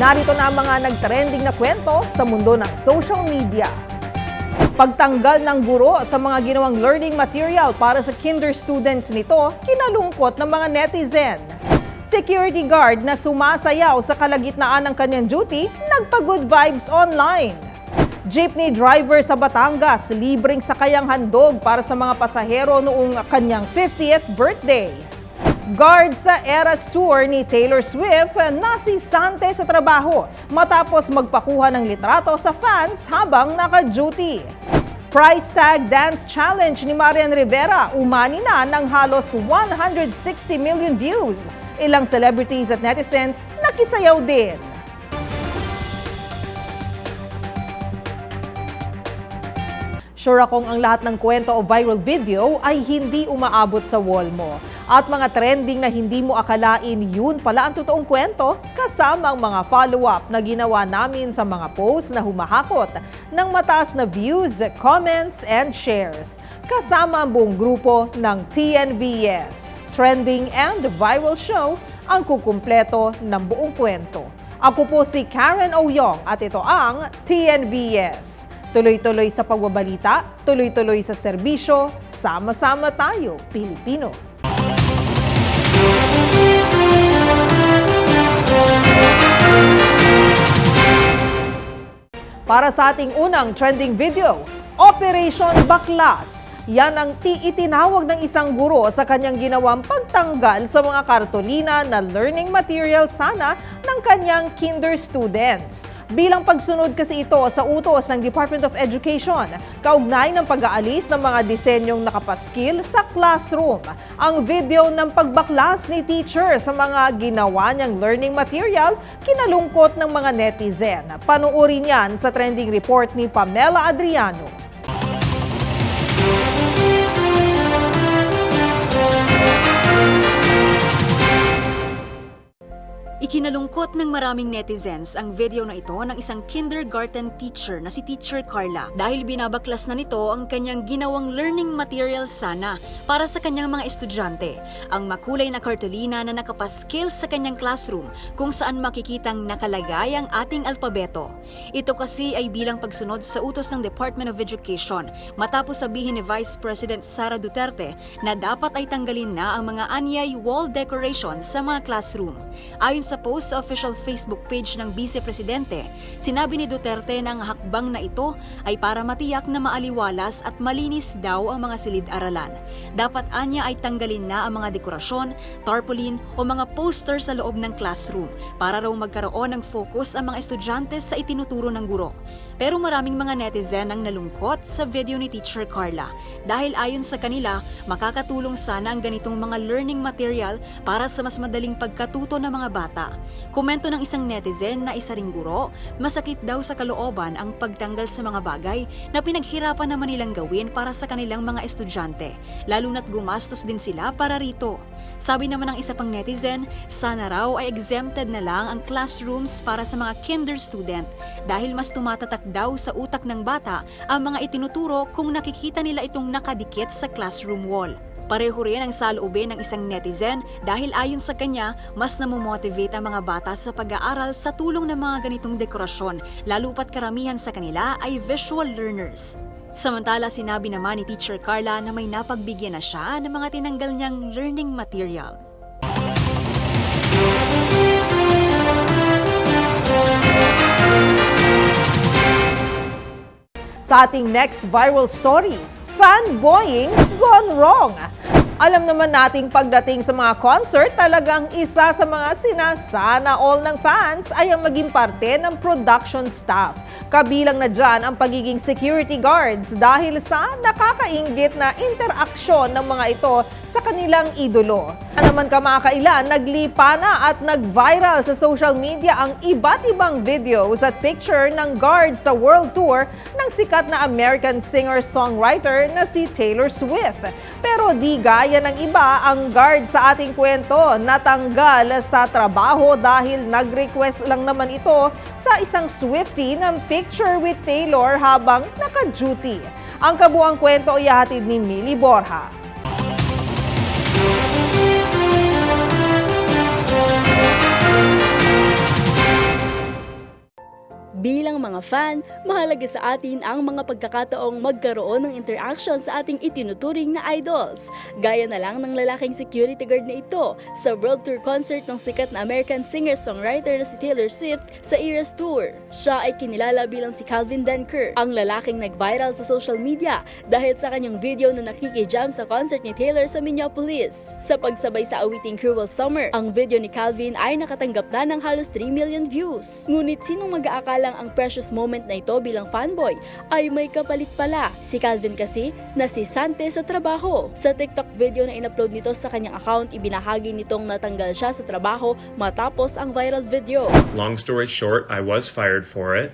Narito na ang mga nagtrending na kwento sa mundo ng social media. Pagtanggal ng guro sa mga ginawang learning material para sa kinder students nito, kinalungkot ng mga netizen. Security guard na sumasayaw sa kalagitnaan ng kanyang duty, nagpa-good vibes online. Jeepney driver sa Batangas, libreng sakayang handog para sa mga pasahero noong kanyang 50th birthday. Guard sa Eras Tour ni Taylor Swift nasisante sa trabaho matapos magpakuha ng litrato sa fans habang naka-duty. Price Tag Dance Challenge ni Marian Rivera umani na ng halos 160 million views. Ilang celebrities at netizens nakisayaw din. Sure akong ang lahat ng kwento o viral video ay hindi umaabot sa wall mo. At mga trending na hindi mo akalain yun pala ang totoong kwento kasama ang mga follow-up na ginawa namin sa mga posts na humahakot ng mataas na views, comments, and shares. Kasama ang buong grupo ng TNVS. Trending and Viral Show ang kukumpleto ng buong kwento. Ako po si Karen Oyong at ito ang TNVS. Tuloy-tuloy sa pagbabalita, tuloy-tuloy sa serbisyo, sama-sama tayo, Pilipino. Para sa ating unang trending video, Operation Baklas. Yan ang ti- itinawag ng isang guro sa kanyang ginawang pagtanggal sa mga kartolina na learning material sana ng kanyang kinder students. Bilang pagsunod kasi ito sa utos ng Department of Education, kaugnay ng pag-aalis ng mga disenyong nakapaskil sa classroom. Ang video ng pagbaklas ni teacher sa mga ginawa niyang learning material, kinalungkot ng mga netizen. Panuorin yan sa trending report ni Pamela Adriano. Ikinalungkot ng maraming netizens ang video na ito ng isang kindergarten teacher na si Teacher Carla dahil binabaklas na nito ang kanyang ginawang learning material sana para sa kanyang mga estudyante. Ang makulay na kartolina na nakapaskil sa kanyang classroom kung saan makikitang nakalagay ang ating alpabeto. Ito kasi ay bilang pagsunod sa utos ng Department of Education matapos sabihin ni Vice President Sara Duterte na dapat ay tanggalin na ang mga anyay wall decoration sa mga classroom. Ayon sa post sa official Facebook page ng Vice Presidente, sinabi ni Duterte na ang hakbang na ito ay para matiyak na maaliwalas at malinis daw ang mga silid-aralan. Dapat anya ay tanggalin na ang mga dekorasyon, tarpaulin o mga poster sa loob ng classroom para raw magkaroon ng focus ang mga estudyante sa itinuturo ng guro. Pero maraming mga netizen ang nalungkot sa video ni Teacher Carla dahil ayon sa kanila, makakatulong sana ang ganitong mga learning material para sa mas madaling pagkatuto ng mga bata. Komento ng isang netizen na isa ring guro, masakit daw sa kalooban ang pagtanggal sa mga bagay na pinaghirapan naman nilang gawin para sa kanilang mga estudyante, lalo na't gumastos din sila para rito. Sabi naman ng isa pang netizen, sana raw ay exempted na lang ang classrooms para sa mga kinder student dahil mas tumatatak daw sa utak ng bata ang mga itinuturo kung nakikita nila itong nakadikit sa classroom wall. Pareho rin ang saloobin ng isang netizen dahil ayon sa kanya, mas namomotivate ang mga bata sa pag-aaral sa tulong ng mga ganitong dekorasyon, lalo pat karamihan sa kanila ay visual learners. Samantala, sinabi naman ni Teacher Carla na may napagbigyan na siya ng mga tinanggal niyang learning material. Sa ating next viral story, fanboying gone wrong. Alam naman nating pagdating sa mga concert, talagang isa sa mga sinasana all ng fans ay ang maging parte ng production staff. Kabilang na dyan ang pagiging security guards dahil sa nakakaingit na interaksyon ng mga ito sa kanilang idolo. Ano naman kamakailan, naglipa na at nag-viral sa social media ang iba't ibang videos at picture ng guard sa world tour ng sikat na American singer-songwriter na si Taylor Swift. Pero di gaya ng iba, ang guard sa ating kwento natanggal sa trabaho dahil nag-request lang naman ito sa isang Swiftie ng picture with Taylor habang naka-duty. Ang kabuang kwento ay ihahatid ni Millie Borja. Bilang mga fan, mahalaga sa atin ang mga pagkakataong magkaroon ng interaction sa ating itinuturing na idols. Gaya na lang ng lalaking security guard na ito sa World Tour concert ng sikat na American singer-songwriter na si Taylor Swift sa Eras Tour. Siya ay kinilala bilang si Calvin Denker, ang lalaking nag-viral sa social media dahil sa kanyang video na nakikijam sa concert ni Taylor sa Minneapolis. Sa pagsabay sa awiting Cruel Summer, ang video ni Calvin ay nakatanggap na ng halos 3 million views. Ngunit sinong mag-aakalang ang precious moment na ito bilang fanboy ay may kapalit pala. Si Calvin kasi na si Sante sa trabaho. Sa TikTok video na in-upload nito sa kanyang account, ibinahagi nitong natanggal siya sa trabaho matapos ang viral video. Long story short, I was fired for it.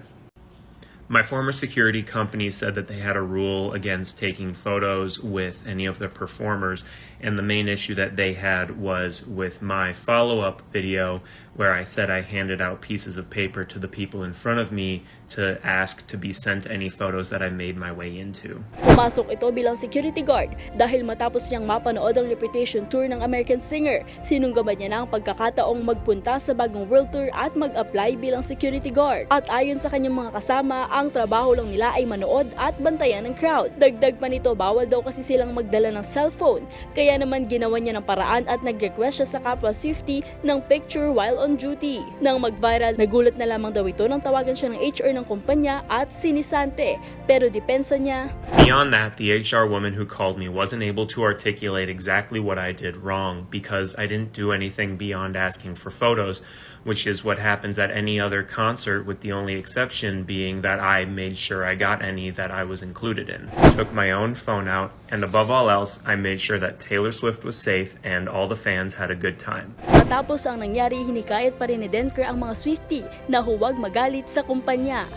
My former security company said that they had a rule against taking photos with any of the performers, and the main issue that they had was with my follow up video, where I said I handed out pieces of paper to the people in front of me to ask to be sent any photos that I made my way into. Pumasok ito bilang security guard dahil matapos niyang mapanood ang Reputation Tour ng American singer, sinunggaban niya na ang pagkakataong magpunta sa bagong world tour at mag-apply bilang security guard. At ayon sa kanyang mga kasama, ang trabaho lang nila ay manood at bantayan ng crowd. Dagdag pa nito, bawal daw kasi silang magdala ng cellphone, kaya naman ginawa niya ng paraan at nag-request siya sa kapwa Swifty ng picture while on duty. Nang mag-viral, nagulat na lamang daw ito nang tawagan siya ng HR ng kumpanya at sinisante. Pero depensa niya, Beyond that, the HR woman who called me wasn't able to articulate exactly what I did wrong because I didn't do anything beyond asking for photos, which is what happens at any other concert, with the only exception being that I made sure I got any that I was included in. Took my own phone out, and above all else, I made sure that Taylor Swift was safe and all the fans had a good time. Matapos ang nangyari, hinikayat pa rin ni Denker ang mga Swifty na huwag magalit sa kumpanya.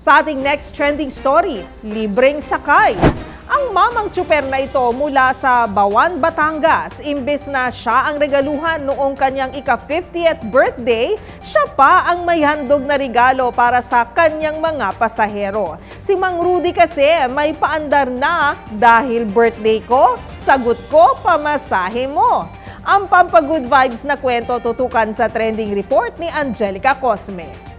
Sa ating next trending story, libreng sakay. Ang mamang tsuper na ito mula sa Bawan, Batangas, imbes na siya ang regaluhan noong kanyang ika-50th birthday, siya pa ang may handog na regalo para sa kanyang mga pasahero. Si Mang Rudy kasi may paandar na dahil birthday ko, sagot ko, pamasahe mo. Ang pampagood vibes na kwento tutukan sa trending report ni Angelica Cosme.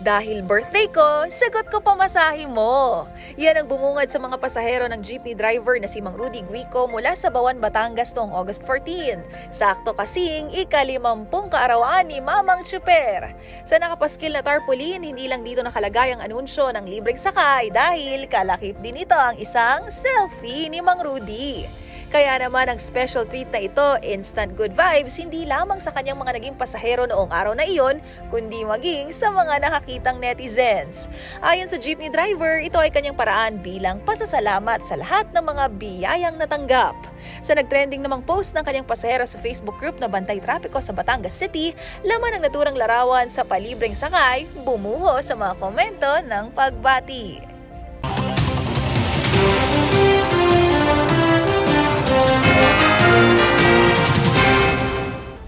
Dahil birthday ko, sagot ko pamasahe mo. Yan ang bumungad sa mga pasahero ng jeepney driver na si Mang Rudy Guico mula sa Bawan, Batangas noong August 14. Sakto kasing ikalimampung kaarawan ni Mamang Chuper. Sa nakapaskil na tarpaulin, hindi lang dito nakalagay ang anunsyo ng libreng sakay dahil kalakip din ito ang isang selfie ni Mang Rudy. Kaya naman ang special treat na ito, instant good vibes, hindi lamang sa kanyang mga naging pasahero noong araw na iyon, kundi maging sa mga nakakitang netizens. Ayon sa jeepney driver, ito ay kanyang paraan bilang pasasalamat sa lahat ng mga biyayang natanggap. Sa nagtrending namang post ng kanyang pasahero sa Facebook group na Bantay Trapiko sa Batangas City, laman ang naturang larawan sa palibreng sakay, bumuho sa mga komento ng pagbati.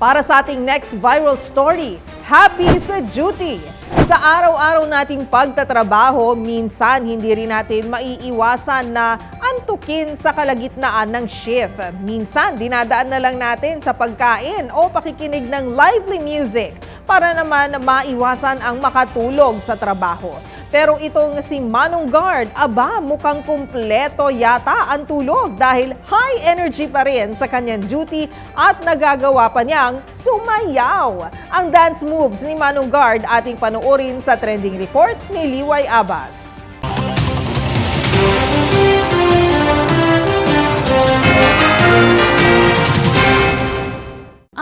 Para sa ating next viral story, Happy sa Duty! Sa araw-araw nating pagtatrabaho, minsan hindi rin natin maiiwasan na antukin sa kalagitnaan ng shift. Minsan, dinadaan na lang natin sa pagkain o pakikinig ng lively music para naman maiwasan ang makatulog sa trabaho. Pero itong si Manong Guard, aba mukhang kumpleto yata ang tulog dahil high energy pa rin sa kanyang duty at nagagawa pa niyang sumayaw. Ang dance moves ni Manong Guard ating panoorin sa trending report ni Liway Abbas.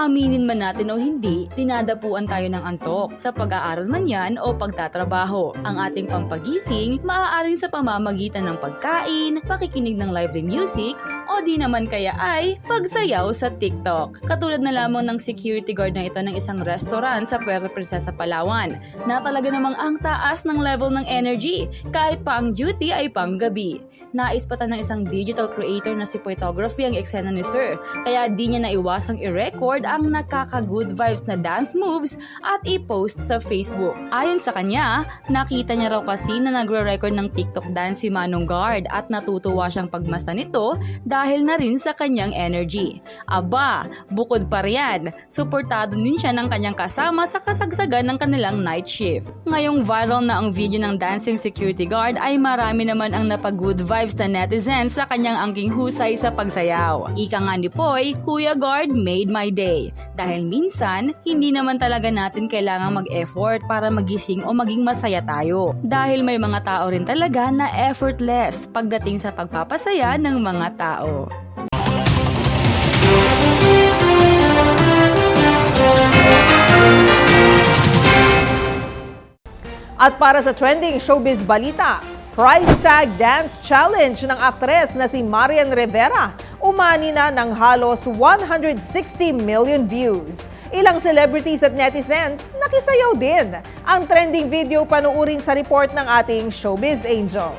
Aminin man natin o hindi, dinadapuan tayo ng antok sa pag-aaral man yan o pagtatrabaho. Ang ating pampagising, maaaring sa pamamagitan ng pagkain, pakikinig ng lively music, o di naman kaya ay pagsayaw sa TikTok. Katulad na lamang ng security guard na ito ng isang restaurant sa Puerto Princesa, Palawan, na talaga namang ang taas ng level ng energy, kahit pa ang duty ay panggabi. Nais pa ng isang digital creator na si photography ang eksena ni Sir, kaya di niya naiwasang i-record record ang nakaka-good vibes na dance moves at i-post sa Facebook. Ayon sa kanya, nakita niya raw kasi na nagre-record ng TikTok dance si Manong Guard at natutuwa siyang pagmasta nito dahil na rin sa kanyang energy. Aba, bukod pa riyan, suportado din siya ng kanyang kasama sa kasagsagan ng kanilang night shift. Ngayong viral na ang video ng dancing security guard ay marami naman ang napag-good vibes na netizens sa kanyang angking husay sa pagsayaw. Ika nga ni Poy, Kuya Guard made my day. Dahil minsan, hindi naman talaga natin kailangang mag-effort para magising o maging masaya tayo. Dahil may mga tao rin talaga na effortless pagdating sa pagpapasaya ng mga tao. At para sa trending showbiz balita, Price Tag Dance Challenge ng aktres na si Marian Rivera umani na ng halos 160 million views. Ilang celebrities at netizens nakisayaw din. Ang trending video panuurin sa report ng ating showbiz angel.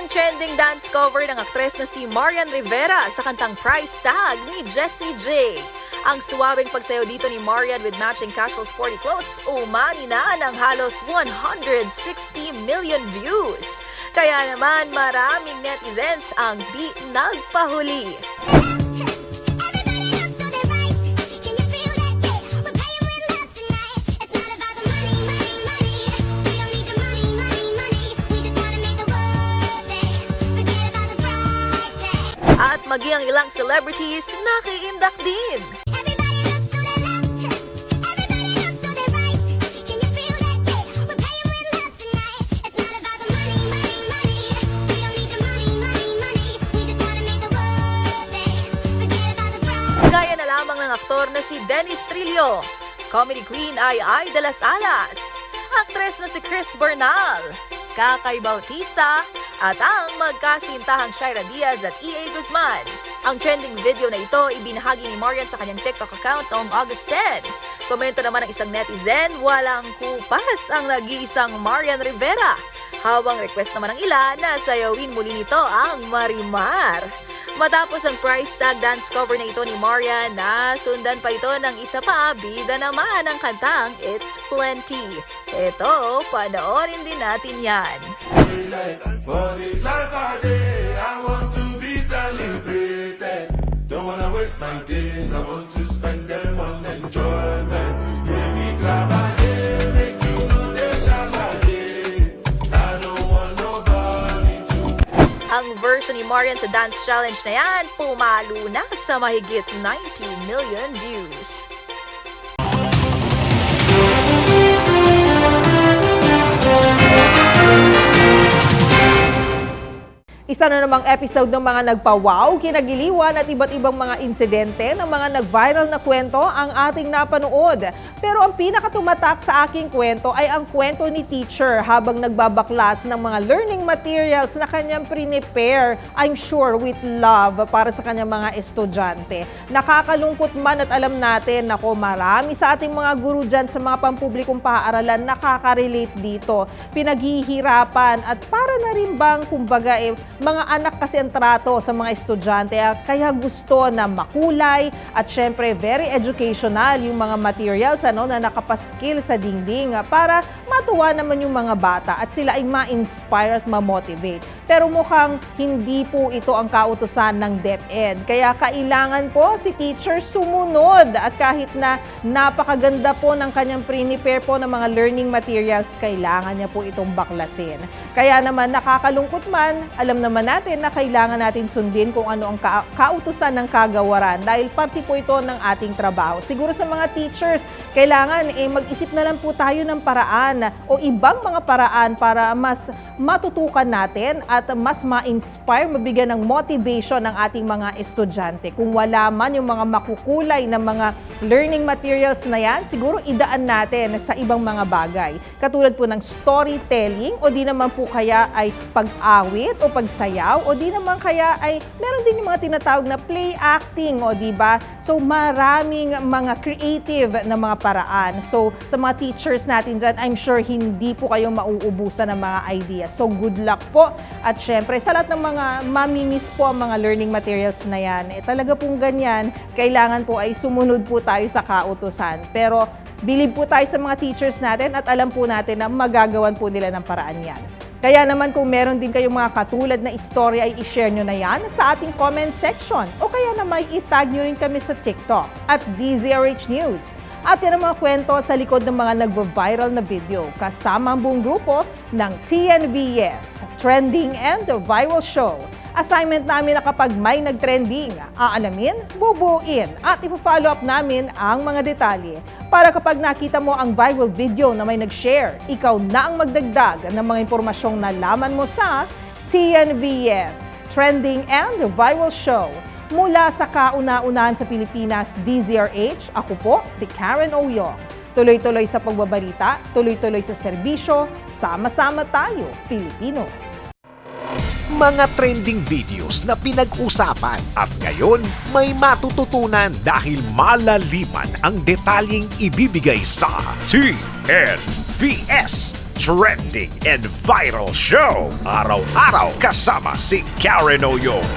Ang trending dance cover ng aktres na si Marian Rivera sa kantang Price Tag ni Jessie J. Ang suwabing pagsayaw dito ni Marian with matching casual sporty clothes, umani na ng halos 160 million views. Kaya naman maraming netizens ang di nagpahuli. Maging ang ilang celebrities nakiindak din. Gaya na lamang ng aktor na si Dennis Trillo. Comedy queen ay Ay de las Alas. Aktres na si Chris Bernal. Kakay Bautista. At ang magkasintahang Shaira Diaz at E.A. Guzman. Ang trending video na ito ibinahagi ni Marian sa kanyang TikTok account noong August 10. Komento naman ng isang netizen, walang kupas ang nag-iisang Marian Rivera. Habang request naman ng ilan na sayawin muli nito ang Marimar. Matapos ang price tag dance cover na ito ni Marian, nasundan pa ito ng isa pa, bida naman ang kantang It's Plenty. Ito, panoorin din natin yan. For this life I did, I want to be celebrated. Don't wanna waste my days, I want to spend them on enjoyment. Version ni Marian sa dance challenge na yan, pumalo na sa mahigit 90 million views. Isa na namang episode ng mga nagpa-wow, kinagiliwan at iba't ibang mga insidente ng mga nag-viral na kwento ang ating napanood. Pero ang pinakatumatak sa aking kwento ay ang kwento ni teacher habang nagbabaklas ng mga learning materials na kanyang prepare, I'm sure with love para sa kanyang mga estudyante. Nakakalungkot man at alam natin, nako marami sa ating mga guru dyan sa mga pampublikong paaralan nakaka-relate dito. Pinaghihirapan at para na rin bang kumbaga eh, mga anak kasi ang trato sa mga estudyante ah, kaya gusto na makulay at syempre very educational yung mga materials ano na nakapaskil sa dingding ah, para matuwa naman yung mga bata at sila ay ma-inspire at ma-motivate. Pero mukhang hindi po ito ang kautusan ng DepEd. Kaya kailangan po si teacher sumunod at kahit na napakaganda po ng kanyang prepare po ng mga learning materials, kailangan niya po itong baklasin. Kaya naman nakakalungkot man, alam naman natin na kailangan natin sundin kung ano ang ka- kautusan ng kagawaran dahil parte po ito ng ating trabaho. Siguro sa mga teachers, kailangan eh, mag-isip na lang po tayo ng paraan o ibang mga paraan para mas matutukan natin at mas ma-inspire, mabigyan ng motivation ng ating mga estudyante. Kung wala man yung mga makukulay na mga learning materials na yan, siguro idaan natin sa ibang mga bagay. Katulad po ng storytelling o di naman po kaya ay pag-awit o pagsayaw o di naman kaya ay meron din yung mga tinatawag na play acting o di ba? So maraming mga creative na mga paraan. So sa mga teachers natin dyan, I'm sure hindi po kayong mauubusan ng mga ideas. So good luck po. At syempre sa lahat ng mga mamimiss po ang mga learning materials na yan, eh talaga pong ganyan, kailangan po ay sumunod po tayo sa kautusan. Pero Believe po tayo sa mga teachers natin at alam po natin na magagawan po nila ng paraan yan. Kaya naman kung meron din kayong mga katulad na istorya ay i-share nyo na yan sa ating comment section o kaya na may itag nyo rin kami sa TikTok at DZRH News. At yan ang mga kwento sa likod ng mga nagvo-viral na video kasama ang buong grupo ng TNVS, Trending and Viral Show. Assignment namin na kapag may nag-trending, aalamin, bubuin at ipo-follow up namin ang mga detalye para kapag nakita mo ang viral video na may nag-share, ikaw na ang magdagdag ng mga impormasyong nalaman mo sa TNVS, Trending and Viral Show. Mula sa kauna-unahan sa Pilipinas, DZRH, ako po si Karen Oyong. Tuloy-tuloy sa pagbabalita, tuloy-tuloy sa serbisyo, sama-sama tayo, Pilipino. mga trending videos na pinag-usapan. At ngayon, may matututunan dahil malaliman ang detalyeng ibibigay sa TNVS Trending and Viral Show. Araw-araw kasama si Karen Oyong.